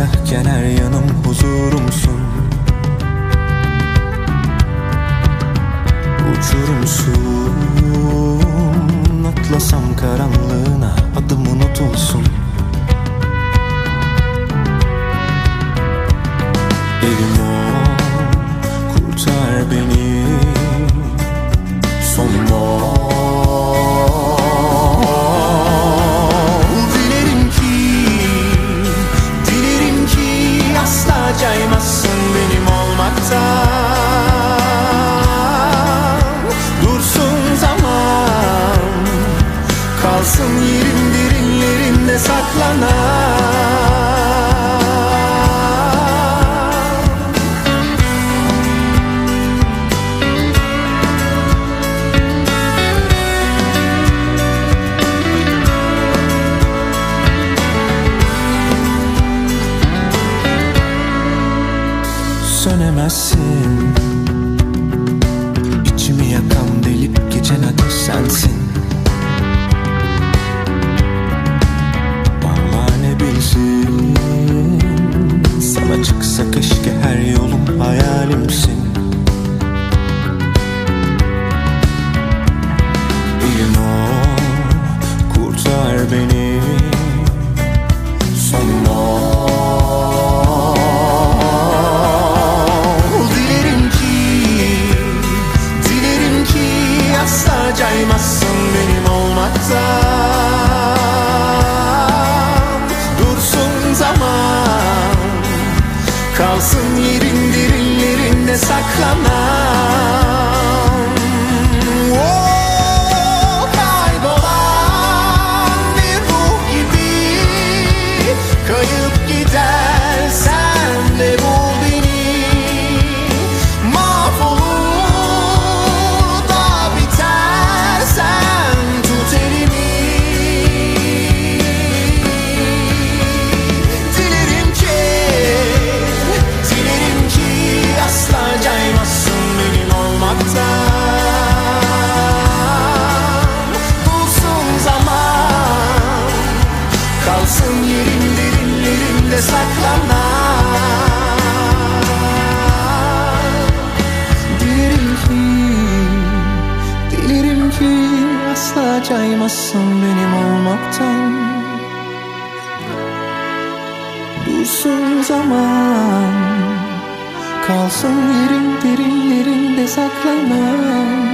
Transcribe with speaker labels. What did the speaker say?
Speaker 1: Sensiken her yanım huzurumsun. Uçurumsun Atlasam karanlığına adım unutulsun. Evim sönemezsin. İçimi yakan delip geçen ateş sensin asla caymazsın benim olmaktan. Dursun zaman, kalsın yerin derinlerinde saklanan caymazsın benim olmaktan. Dursun zaman Kalsın yerin derinlerinde saklanan